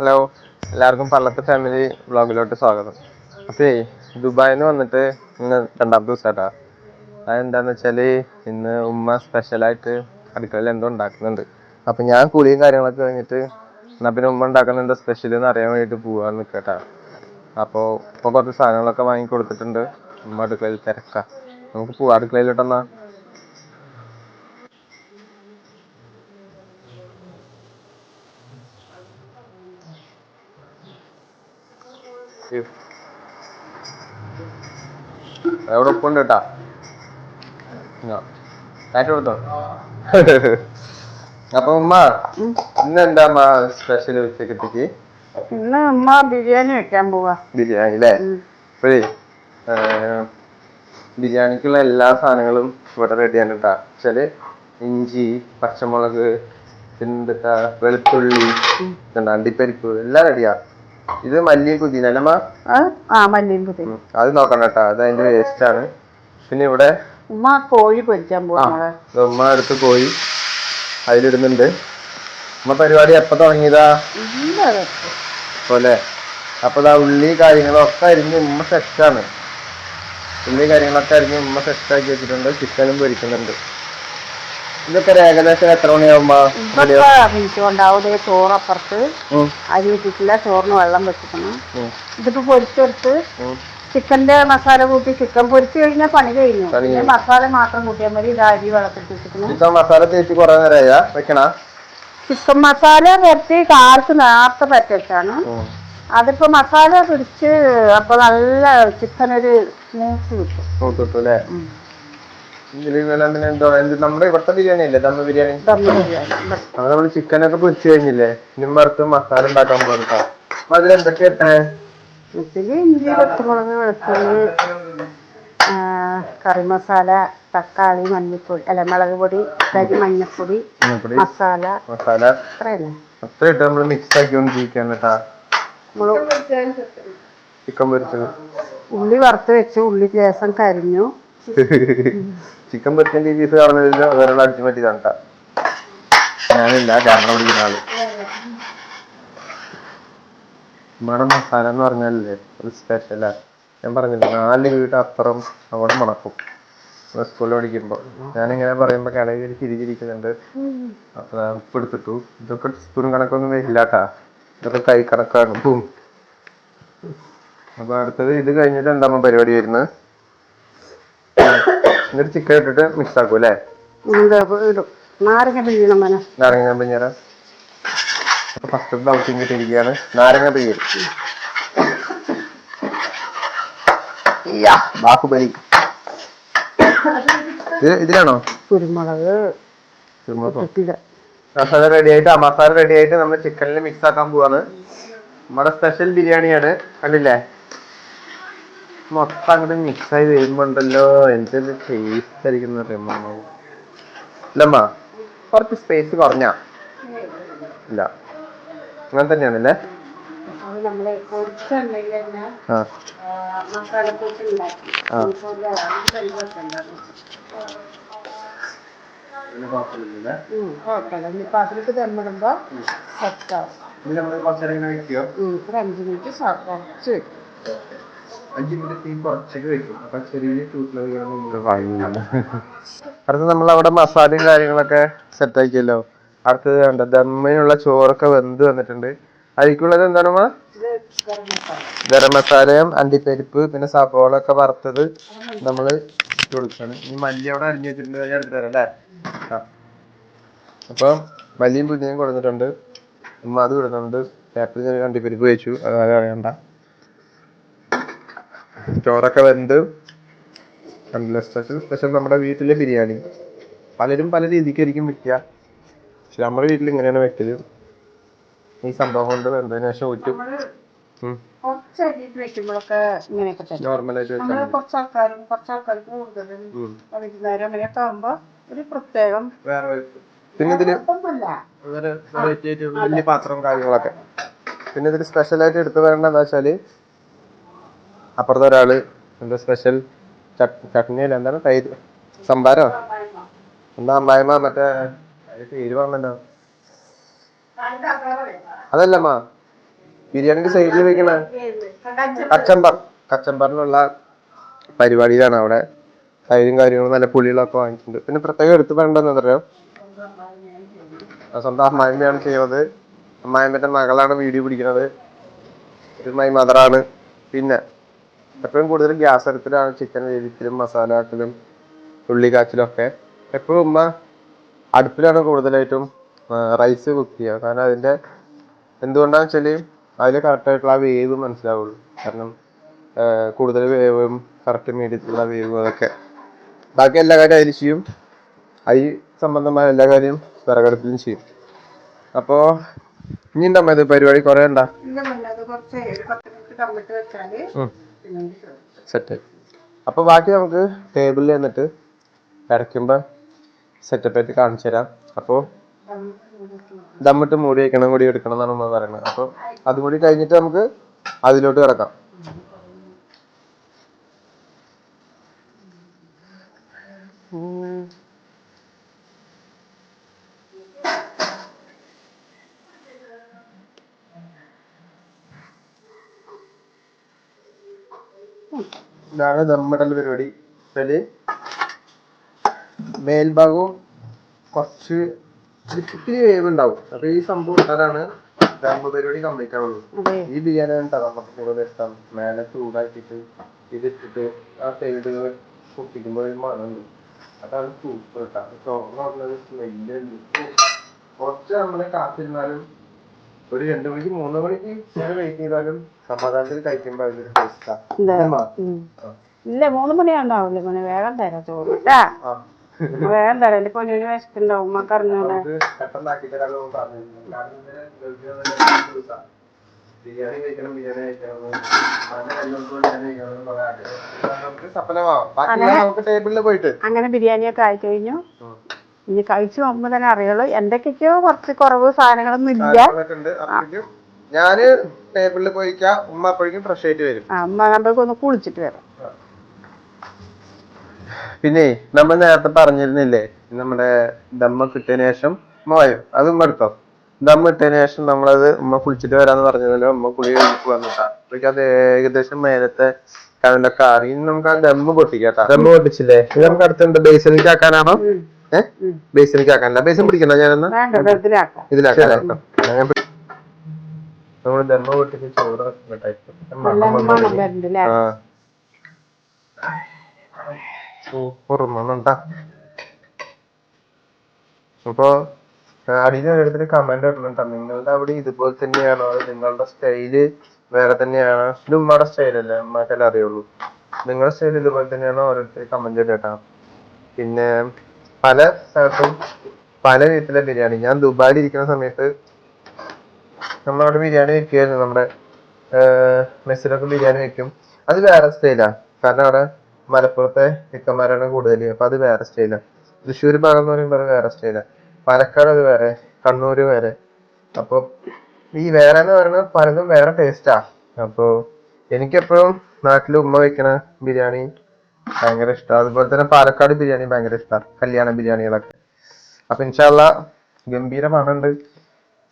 Hello എല്ലാവർക്കും Pallath family വ്ളോഗിലോട്ട് സ്വാഗതം. അപ്പേ ദുബായിൽ നിന്ന് വന്നിട്ട് ഇന്ന് രണ്ടാമത്തെ ദിവസമാട്ടാ അതെന്താന്ന് വെച്ചാൽ ഇന്ന് ഉമ്മ സ്പെഷ്യലായിട്ട് അടുക്കളയിൽ എന്തോ ഉണ്ടാക്കുന്നുണ്ട്. അപ്പൊ ഞാൻ കുളിയും കാര്യങ്ങളൊക്കെ കഴിഞ്ഞിട്ട് എന്നാ പിന്നെ ഉമ്മ ഉണ്ടാക്കുന്ന എന്താ സ്പെഷ്യൽ എന്ന് അറിയാൻ വേണ്ടിയിട്ട് പോവാൻ നിൽക്കട്ടാ അപ്പോൾ ഇപ്പോൾ കുറച്ച് സാധനങ്ങളൊക്കെ വാങ്ങി കൊടുത്തിട്ടുണ്ട്. ഉമ്മ അടുക്കളയിൽ തിരക്കാം. നമുക്ക് പോവാം. അടുക്കളയിലോട്ടെന്നാ? എവിടെ ഉപ്പുണ്ട് കേട്ടാ കാറ്റ് കൊടുത്തോ? അപ്പൊ ഉമ്മ ഇന്നെന്താ അമ്മ സ്പെഷ്യൽ ഉച്ചക്കത്തേക്ക് ഇന്ന് ഉമ്മ ബിരിയാണി വെക്കാൻ പോവാ. ബിരിയാണി അല്ലേ ബിരിയാണിക്കുള്ള എല്ലാ സാധനങ്ങളും ഇവിടെ റെഡിയാണ് കേട്ടാ വെച്ചാൽ ഇഞ്ചി പച്ചമുളക് പിന്നെന്താ വെളുത്തുള്ളി അണ്ടിപ്പരിപ്പ് എല്ലാം റെഡിയാ ഇത് ആ? ആ മല്ലിയും കുതിന അത് നോക്കണം കേട്ടോ. അത് അതിന്റെ വേസ്റ്റ് ആണ്. പിന്നെ ഇവിടെ ഉമ്മ കോഴി പൊരിക്കാൻ നമ്മളെ ഉമ്മ അടുത്ത് കോഴി അതിലിടുന്നുണ്ട്. ഉമ്മ പരിപാടി എപ്പോ തുടങ്ങിയതാ? പോലെ അപ്പൊ ദാ ഉള്ളി കാര്യങ്ങളൊക്കെ അരിഞ്ഞ് ഉമ്മ സെറ്റാണ് ഉള്ളി കാര്യങ്ങളൊക്കെ അരിഞ്ഞ് ഉമ്മ സെറ്റാക്കി വെച്ചിട്ടുണ്ട്. ചിക്കനും പൊരിക്കുന്നുണ്ട്. ഇതൊക്കെ ഏകദേശം എത്ര മണിയാവുമ്പോ ചോറപ്പുറത്ത്. അരി വെച്ചിട്ടില്ല ചോറിന് വെള്ളം വെച്ചിക്കണം ഇതിപ്പോ പൊരിച്ചെടുത്ത് ചിക്കന്റെ മസാല കൂട്ടി ചിക്കൻ പൊരിച്ചു കഴിഞ്ഞാൽ പണി കഴിഞ്ഞു. മസാല മാത്രം കൂട്ടിയാൽ മതി. ഇത് അരി വെള്ളത്തിൽ ചിക്കൻ മസാല തേച്ച് കുറെ വെക്കണ? ചിക്കൻ മസാല കാലത്ത് നേരത്തെ പറ്റാണ് അതിപ്പോ മസാല പിടിച്ച് അപ്പൊ നല്ല ചിക്കൻ ഒരു സ്മൂത്ത് കിട്ടും നോക്കിട്ടു അല്ലേ ഇതിൽ വല്ലാണ്ട് എന്തോ എന്ത് നമ്മുടെ ഇവിടുത്തെ ബിരിയാണി അല്ലേ? ദമ്മ ബിരിയാണി. അത് ബിരിയാണി. ചിക്കൻ ചിക്കനൊക്കെ പൊരിച്ചു കഴിഞ്ഞില്ലേ? ഇനി വറുത്ത് മസാല ഉണ്ടാക്കാൻ പോകട്ടോ അപ്പൊ ഇട്ടേ ഇതിൽ ഇഞ്ചി പച്ചമുളക് വെളുത്തുള്ളി കറി മസാല തക്കാളി മഞ്ഞപ്പൊടി അല്ല മുളക് പൊടി കരി മഞ്ഞപ്പൊടി മസാല. മസാല. അത്ര ഇട്ട് നമ്മൾ മിക്സ് ജീവിക്കാൻ കേട്ടാ ചിക്കൻ പൊരിച്ചത്. ഉള്ളി വറുത്ത് വെച്ച് ഉള്ളി ലേസം കരിഞ്ഞു. ചിക്കൻ പൊരിച്ചതിന്റെ ചീസ് കാണുന്നതിൽ വേറെ അടിച്ചു പറ്റിയതാണ് കേട്ടാ ഞാനില്ല ക്യാമറ പിടിക്കുന്ന ആൾ. നമ്മുടെ മസാല എന്ന് പറഞ്ഞാലേ ഒരു സ്പെഷ്യലാ ഞാൻ പറഞ്ഞില്ല നാല് വീട് അപ്പുറം അവിടെ മണക്കും. സ്കൂളിൽ പഠിക്കുമ്പോൾ ഞാനിങ്ങനെ പറയുമ്പോ കടയിൽ ചിരിച്ചിരിക്കുന്നുണ്ട്. അപ്പൊ എടുത്തിട്ടു. ഇതൊക്കെ സ്പൂൺ കണക്കൊന്നും വരില്ലാട്ടാ ഇതൊക്കെ കൈ കണക്കാണ്. അപ്പൊ അടുത്തത് ഇത് കഴിഞ്ഞിട്ട് എന്താ പരിപാടി വരുന്നത്? എന്നിട്ട് ചിക്കൻ ഇട്ടിട്ട് മിക്സ് ആക്കും അല്ലേ നാരങ്ങ പിഴിയണം മന. നാരങ്ങ ഞാൻ അപ്പൊ ഫസ്റ്റ് ഔട്ടിങ് കിട്ടിയിരിക്കുകയാണ് നാരങ്ങ പിഴിയൽ. ഇത് ഇതിലാണോ? കുരുമുളക്. മസാല റെഡി ആയിട്ട് ആ മസാല റെഡി ആയിട്ട് നമ്മൾ ചിക്കനിൽ മിക്സ് ആക്കാൻ പോവാണ്. നമ്മുടെ സ്പെഷ്യൽ ബിരിയാണിയാണ്. കണ്ടില്ലേ? മൊത്തം അങ്ങോട്ട് മിക്സായി ആയി വരുമ്പോണ്ടല്ലോ. എന്തൊരു ടേസ്റ്റ് ആയിരിക്കും ഇല്ലമ്മ കുറച്ച് സ്പേസ് കുറഞ്ഞ? ഇല്ല. അങ്ങനെ തന്നെയാണല്ലേ? അതിലേക്ക് ദമ്മിടുമ്പോ സെറ്റാവും ഒരു അഞ്ച് മിനിറ്റ് കുറച്ച് വെക്കും. അപ്പൊ ചെറിയ അടുത്ത് നമ്മൾ അവിടെ മസാലയും കാര്യങ്ങളൊക്കെ സെറ്റ് ആക്കിയല്ലോ. അടുത്തത് വേണ്ട ദമ്മിനുള്ള ചോറൊക്കെ വെന്ത് വന്നിട്ടുണ്ട്. അരിക്കുള്ളത് എന്താണ് ഗരം മസാലയും അണ്ടിപ്പരിപ്പ് പിന്നെ സബോള ഒക്കെ വറുത്തത് നമ്മൾ ഇട്ട് ഈ മല്ലി അവിടെ അരിഞ്ഞു വെച്ചിട്ടുണ്ട്. ഞാൻ എടുത്തു തരാം അല്ലേ? ആ. അപ്പം മല്ലിയും പുതിയും കൊടുത്തിട്ടുണ്ട്. ഉമ്മ അത് കൊടുത്തിട്ടുണ്ട് പേപ്പറിൽ അണ്ടിപ്പരിപ്പ് വെച്ചു അത് അറിയണ്ട. ചോറൊക്കെ വെന്ത് സ്പെഷ്യൽ സ്പെഷ്യൽ നമ്മുടെ വീട്ടിലെ ബിരിയാണി. പലരും പല രീതിക്കായിരിക്കും വെക്കുക. പക്ഷെ നമ്മുടെ വീട്ടിൽ ഇങ്ങനെയാണ് വെക്കൽ. ഈ സംഭവം കൊണ്ട് വെന്തതിന് ശേഷം ഊറ്റും കുറച്ച് അരിയിട്ട് വെക്കുമ്പോഴൊക്കെ ഇങ്ങനെയൊക്കെ തന്നെ നോർമലായിട്ട് നമ്മൾ വെച്ചാൽ കുറച്ച് ആൾക്കാരും കുറച്ച് ആൾക്കാർക്ക് കൂടുതലും വൈകുന്നേരം അങ്ങനെയൊക്കെ ആകുമ്പോ ഒരു പ്രത്യേകം വേറെ ഒരു- പിന്നെ ഇതിൽ വലിയ പാത്രം കാര്യങ്ങളൊക്കെ. പിന്നെ ഇതിൽ സ്പെഷ്യൽ ആയിട്ട് എടുത്തു വരേണ്ട എന്താ വെച്ചാൽ അപ്പുറത്തെ ഒരാൾ എന്താ സ്പെഷ്യൽ ചട്നി അല്ല എന്താണ് തൈര് സംഭാരോ? എന്താ അമ്മായിമ്മ മറ്റേ പേര് പറഞ്ഞല്ലോ. അതല്ലമ്മ ബിരിയാണിന്റെ സൈഡിൽ വെക്കണ. കച്ചമ്പർ. കച്ചമ്പറിനുള്ള പരിപാടിയിലാണ് അവിടെ തൈരും കാര്യങ്ങളും നല്ല പുളികളൊക്കെ വാങ്ങിച്ചിട്ടുണ്ട്. പിന്നെ പ്രത്യേകം എടുത്ത് വേണ്ടെന്ന് പറയാം സ്വന്തം അമ്മായിമ്മയാണ് ചെയ്യുന്നത്. അമ്മായിമ്മന്റെ മകളാണ് വീഡിയോ പിടിക്കുന്നത്. ഇത് മൈ മദറാണ്. പിന്നെ എപ്പോഴും കൂടുതൽ ഗ്യാസ് അടുപ്പിലാണ് ചിക്കൻ വേവിക്കലും മസാല ആക്കലും ഉള്ളി കാച്ചിലും ഒക്കെ. എപ്പോഴും ഉമ്മ അടുപ്പിലാണ് കൂടുതലായിട്ടും റൈസ് കുക്ക് ചെയ്യുക. കാരണം അതിന്റെ എന്തുകൊണ്ടാണെന്ന് വെച്ചാൽ അതിൽ കറക്റ്റായിട്ടുള്ള ആ വേവ് മനസ്സിലാവുള്ളൂ. കാരണം കൂടുതൽ വേവും കറക്റ്റ് മീഡിയത്തിലുള്ള വേവും അതൊക്കെ. ബാക്കി എല്ലാ കാര്യം അതിൽ ചെയ്യും. അരി സംബന്ധമായ എല്ലാ കാര്യവും വിറകടുപ്പിലും ചെയ്യും. അപ്പോൾ ഇനി ഉണ്ടാകും ഇത് പരിപാടി കുറേ ഉണ്ടാ? ഇതിന്റെ മുന്നേ അത് കുറച്ച് ഒരു പത്ത് മിനിറ്റ് കമ്മിട്ട് വെച്ചാൽ സെറ്റ് അപ്പൊ ബാക്കി നമുക്ക് ടേബിളിൽ വരയ്ക്കുമ്പോൾ സെറ്റപ്പ് ആയിട്ട് കാണിച്ചു തരാം. അപ്പോൾ ദമ്മിട്ട് മൂടി വയ്ക്കണം കൂടി എടുക്കണം എന്നാണ് നമ്മൾ പറയുന്നത്. അപ്പോൾ അതും കൂടി കഴിഞ്ഞിട്ട് നമുക്ക് അതിലോട്ട് കിടക്കാം. ഇതാണ് ദമ്മിടൽ പരിപാടി. ഇതിൽ മേൽഭാഗവും കുറച്ച് ഇത്തിരി വേവ് ഉണ്ടാവും അപ്പൊ ഈ സംഭവം ഇട്ടാലാണ് ദമ്മ് പരിപാടി കംപ്ലീറ്റ് ആവുള്ളൂ. ഈ ബിരിയാണി നമുക്ക് കൂടുതൽ ഇഷ്ടം മേലെ ചൂടാക്കിയിട്ട് ഇതിട്ടിട്ട് ആ സൈഡ് പൊട്ടിക്കുമ്പോൾ ഒരു മണമുണ്ട്. അതാണ് സൂപ്പർ കേട്ടോ ചോറ് പറഞ്ഞത് സ്മെല്ല് കുറച്ച് നമ്മളെ കാത്തിരുന്നാലും ഒരു രണ്ടു മണിക്ക് മൂന്ന് മണിക്ക് ഞാൻ വെയിറ്റ് ചെയ്താലും സമാധാനത്തിൽ കഴിക്കുമ്പോൾ അതിന് ഇല്ല. മൂന്ന് മണിയാണ്ടാവില്ല മോനെ വേഗം തരാം ചോറ് കേട്ടാ വേഗം തരാം. എന്റെ പൊന്നിന് വിശക്കുണ്ടാവും ഉമ്മക്ക് അറിഞ്ഞോളെ നമുക്ക് പെട്ടെന്നാക്കി തരാമല്ലോ എന്ന് പറഞ്ഞിരുന്നു. കാരണം ഇന്നലെ ഗൾഫിൽ വന്ന രണ്ട് ദിവസാ. ബിരിയാണി കഴിക്കണം ബിരിയാണി കഴിക്കണം. ബിരിയാണി. ഇത് നമുക്ക് ടേബിളിൽ പോയിട്ട്. അങ്ങനെ ബിരിയാണിയൊക്കെ ആയി കഴിഞ്ഞു ഇനി കഴിച്ചു പോകുമ്പോ തന്നെ അറിയുള്ളൂ. എന്തൊക്കെയോ കുറച്ച് കുറവ് സാധനങ്ങളൊന്നും ഇല്ല. ഞാൻ ടേബിളിൽ പോയിക്കാ. ഉമ്മ അപ്പോഴേക്കും ഫ്രഷ് ആയിട്ട് വരും. ആ അമ്മ നമുക്ക് ഒന്ന് കുളിച്ചിട്ട് വരാം. പിന്നെ നമ്മൾ നേരത്തെ പറഞ്ഞിരുന്നില്ലേ നമ്മുടെ ദമ്മ കിട്ടിയ ശേഷം മോയോ വായോ അത് ഉമ്മ എടുത്തോ? ദമ്മ ഇട്ടതിന് ശേഷം നമ്മളത് ഉമ്മ കുളിച്ചിട്ട് വരാന്ന് പറഞ്ഞതല്ലോ ഉമ്മ കുളി കഴിഞ്ഞിട്ട് വന്നിട്ടാ. അപ്പോഴേക്കും അത് ഏകദേശം മേലത്തെ കനലൊക്കെ അറിയും നമുക്ക് ആ ദമ്മ് പൊട്ടിക്കാട്ടാ ദമ്മ് പൊട്ടിച്ചില്ലേ? ഇത് നമുക്ക് അടുത്തുണ്ട് ബേസിലേക്ക് ആക്കാനാണോ? ഏഹ് ബേസിലേക്ക് ആക്കാനല്ല ബേസിൻ പിടിക്കണ്ട ഞാനെന്നാ? വേണ്ട ഇതിലാക്കാം. നമ്മൾ ദമ്മ പൊട്ടിച്ച് ചോറ് മണണ്ടാ അപ്പൊ അടിയിൽ ഓരോരുത്തർ കമന്റ് ഇടുന്നുണ്ട് നിങ്ങളുടെ അവിടെ ഇതുപോലെ തന്നെയാണോ? നിങ്ങളുടെ സ്റ്റൈൽ വേറെ തന്നെയാണോ? ഇത് ഉമ്മയുടെ സ്റ്റൈലല്ലേ ഉമ്മക്കെല്ലാം അറിയുള്ളൂ. നിങ്ങളുടെ സ്റ്റൈൽ ഇതുപോലെ തന്നെയാണോ? ഓരോരുത്തർ കമന്റ് ഇടട്ടാ പിന്നെ പല സ്ഥലത്തും പല വിധത്തിലെ ബിരിയാണി. ഞാൻ ദുബായിൽ ഇരിക്കുന്ന സമയത്ത് നമ്മളവിടെ ബിരിയാണി വെക്കുമായിരുന്നു നമ്മുടെ മെസ്സിലൊക്കെ ബിരിയാണി വെക്കും. അത് വേറെ സ്റ്റൈലാണ് കാരണം അവിടെ മലപ്പുറത്തെ ചിക്കന്മാരാണ് കൂടുതൽ അപ്പൊ അത് വേറെ സ്റ്റൈലാണ് തൃശ്ശൂർ ഭാഗം എന്ന് പറയുമ്പോൾ വേറെ സ്റ്റൈലാണ് പാലക്കാട് അത് വേറെ. കണ്ണൂര് വേറെ. അപ്പൊ ഈ വേറെ എന്ന് പറയുന്നത് പലതും വേറെ ടേസ്റ്റാ അപ്പൊ എനിക്കെപ്പോഴും നാട്ടിൽ ഉമ്മ വെക്കണ ബിരിയാണി ഭയങ്കര ഇഷ്ടമാണ് അതുപോലെ തന്നെ പാലക്കാട് ബിരിയാണി ഭയങ്കര ഇഷ്ടമാണ് കല്യാണ ബിരിയാണികളൊക്കെ. അപ്പൊ ഇൻഷാല്ല ഗംഭീര മണമുണ്ട്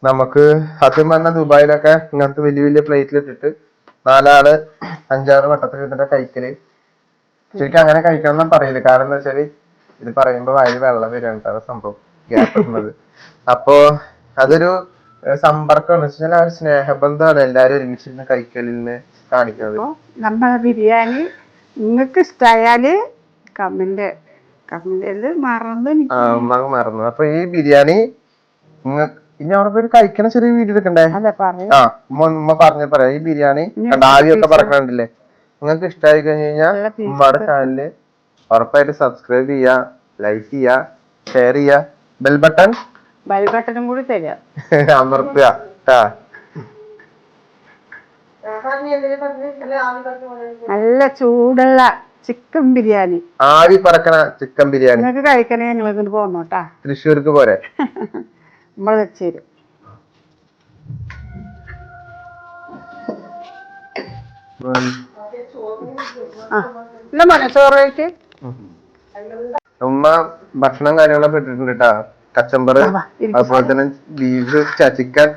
നമുക്ക് സത്യം പറഞ്ഞാൽ ദുബായിലൊക്കെ ഇങ്ങനത്തെ വലിയ വലിയ പ്ലേറ്റിൽ ഇട്ടിട്ട് നാലാൾ അഞ്ചാറ് വട്ടത്തിൽ ഇതിന്റെ കഴിക്കൽ. ശരിക്കും അങ്ങനെ കഴിക്കണം എന്നാ പറയില്ല കാരണം എന്താ വെച്ചാൽ ഇത് പറയുമ്പോ വായിൽ വെള്ളം കേട്ടോ സംഭവം. ഇടുന്നത് അപ്പോ അതൊരു സമ്പർക്കം സ്നേഹബന്ധമാണ് എല്ലാരും ഒരുമിച്ചിരുന്ന് കഴിക്കലിന് കാണിക്കുന്നത്. നമ്മളെ ബിരിയാണി നിങ്ങൾക്ക് ഇഷ്ടമായാൽ കമന്റ് കമന്റ് മറന്നു മറന്നു. അപ്പൊ ഈ ബിരിയാണി ഇനി അവിടെ പോയി കഴിക്കണ ചെറിയ വീഡിയോ എടുക്കണ്ടേ? ആ ഉമ്മ പറഞ്ഞ പറയാം ഈ ബിരിയാണി ആദ്യമൊക്കെ പറക്കണ്ടില്ലേ നിങ്ങൾക്ക് ഇഷ്ടമായി കഴിഞ്ഞു കഴിഞ്ഞാൽ ഉമ്മയുടെ ചാനലിൽ ഉറപ്പായിട്ട് സബ്സ്ക്രൈബ് ചെയ്യാ ലൈക്ക് ചെയ്യാ ഷെയർ ചെയ്യാ ബെൽ ബട്ടൺ ബൽബട്ടനും കൂടി തരിക അമർത്തുക. നല്ല ചൂടുള്ള ചിക്കൻ ബിരിയാണി. ആവി പറക്കണ ചിക്കൻ ബിരിയാണി. നിങ്ങൾക്ക് കഴിക്കണേ ഞങ്ങൾ ഇങ്ങോട്ട് പോന്നോട്ടാ തൃശ്ശൂർക്ക് പോരെ? നമ്മൾ വെച്ചേരും മോനെ ചോറ് ഉമ്മ ഭക്ഷണം കാര്യങ്ങളൊക്കെ ഇട്ടിട്ടുണ്ട് കേട്ടാ. കച്ചമ്പറ് അതുപോലെ തന്നെ ബീഫ് ചിക്കൻ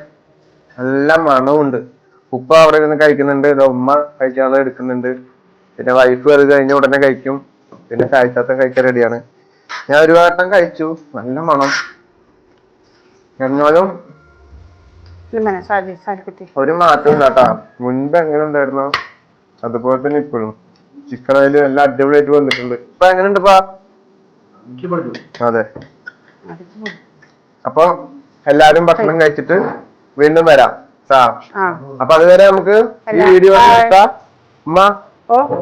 എല്ലാം മണമുണ്ട് ഉപ്പ അവിടെ ഇരുന്ന് കഴിക്കുന്നുണ്ട്. ഇത് ഉമ്മ കഴിക്കാതെ എടുക്കുന്നുണ്ട്. പിന്നെ വൈഫ് അത് കഴിഞ്ഞ ഉടനെ കഴിക്കും. പിന്നെ കഴിച്ചാത്ത കഴിക്കാൻ റെഡിയാണ് ഞാൻ ഒരു വട്ടം കഴിച്ചു. നല്ല മണം. എന്നാലും ഒരു മാറ്റം ഇല്ലാട്ടാ മുൻപ് എങ്ങനെ ഉണ്ടായിരുന്നോ? അതുപോലെ തന്നെ ഇപ്പോഴും. ചിക്കൻ അതിൽ നല്ല അടിപൊളിയായിട്ട് വന്നിട്ടുണ്ട്. ഇപ്പൊ എങ്ങനെയുണ്ട് പാ അതെ. അപ്പൊ എല്ലാരും ഭക്ഷണം കഴിച്ചിട്ട് വീണ്ടും വരാം. അപ്പൊ അതുവരെ നമുക്ക് ഈ വീഡിയോ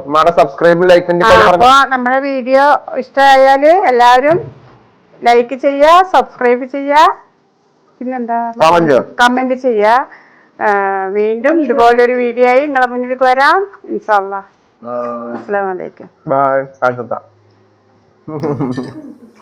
ഉമ്മയുടെ സബ്സ്ക്രൈബ് ലൈക്ക് ആ, അപ്പൊ നമ്മുടെ വീഡിയോ ഇഷ്ടമായാൽ എല്ലാവരും ലൈക്ക് ചെയ്യുക സബ്സ്ക്രൈബ് ചെയ്യുക. പിന്നെന്താ? കമന്റ് ചെയ്യുക. വീണ്ടും ഇതുപോലൊരു വീഡിയോ ആയി നിങ്ങളെ മുന്നിലേക്ക് വരാം. ഇൻഷാല്ലാ അസ്സലാമു അലൈക്കും. ബൈ കാഴ്ച